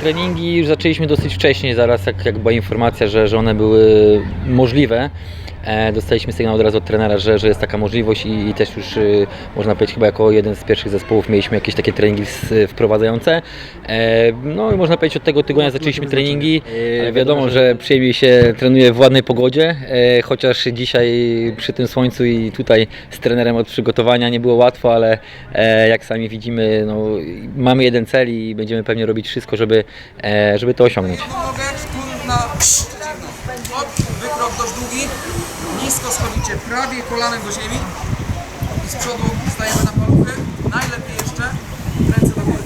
treningi zaczęliśmy dosyć wcześnie, zaraz jak, jak była informacja, że, że one były możliwe. E, dostaliśmy sygnał od razu od trenera, że, że jest taka możliwość i, i też już y, można powiedzieć chyba jako jeden z pierwszych zespołów mieliśmy jakieś takie treningi s- wprowadzające. E, no i można powiedzieć od tego tygodnia zaczęliśmy treningi. E, wiadomo, że przyjemnie się trenuje w ładnej pogodzie, chociaż dzisiaj przy tym słońcu i tutaj z trenerem od przygotowania nie było łatwo, ale jak sami widzimy, no, mamy jeden cel i będziemy pewnie robić wszystko, żeby, żeby to osiągnąć. Wykrok dość długi. Nisko schodzicie prawie kolanem do ziemi. I z przodu stajemy na paluchy. Najlepiej jeszcze ręce do góry.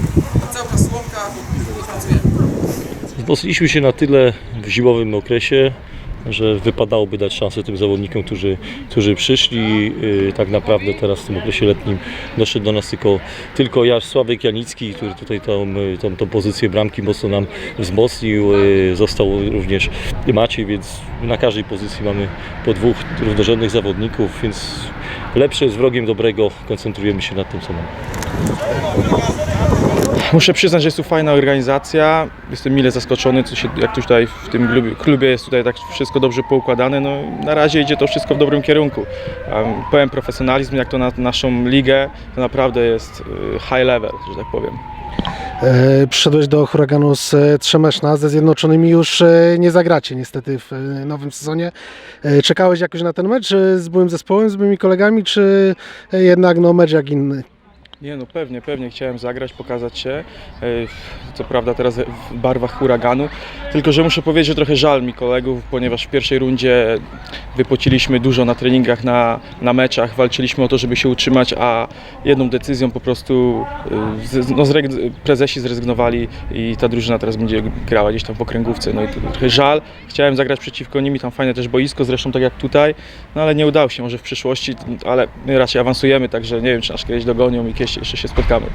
Cały czas słomka i pracujemy. Wzmocniliśmy się na tyle w zimowym okresie, że wypadałoby dać szansę tym zawodnikom, którzy, którzy przyszli. Yy, Tak naprawdę teraz w tym okresie letnim doszedł do nas tylko, tylko Jasz Sławek Janicki, który tutaj tą, yy, tą, tą pozycję bramki mocno nam wzmocnił. Yy, Został również Maciej, więc na każdej pozycji mamy po dwóch równorzędnych zawodników, więc lepsze jest wrogiem dobrego. Koncentrujemy się na tym, co mamy. Muszę przyznać, że jest tu fajna organizacja. Jestem mile zaskoczony, co się, jak tutaj w tym klubie, klubie jest tutaj tak wszystko dobrze poukładane. No, na razie idzie to wszystko w dobrym kierunku. Um, pełen profesjonalizm, jak to na naszą ligę, to naprawdę jest y, high level, że tak powiem. E, Przyszedłeś do huraganu z e, Trzemeszna, ze Zjednoczonymi już e, nie zagracie niestety w e, nowym sezonie. E, Czekałeś jakoś na ten mecz z byłym zespołem, z byłymi kolegami, czy jednak no, mecz jak inny? Nie no, pewnie, pewnie chciałem zagrać, pokazać się. E, Co prawda teraz w barwach huraganu. Tylko, że muszę powiedzieć, że trochę żal mi kolegów, ponieważ w pierwszej rundzie wypociliśmy dużo na treningach, na, na meczach, walczyliśmy o to, żeby się utrzymać, a jedną decyzją po prostu e, no, zreg- prezesi zrezygnowali i ta drużyna teraz będzie grała gdzieś tam po kręgówce. No i trochę żal. Chciałem zagrać przeciwko nimi, tam fajne też boisko, zresztą tak jak tutaj, no ale nie udało się, może w przyszłości, ale my raczej awansujemy, także nie wiem, czy nas kiedyś dogonią i kiedyś jeszcze się spotkamy.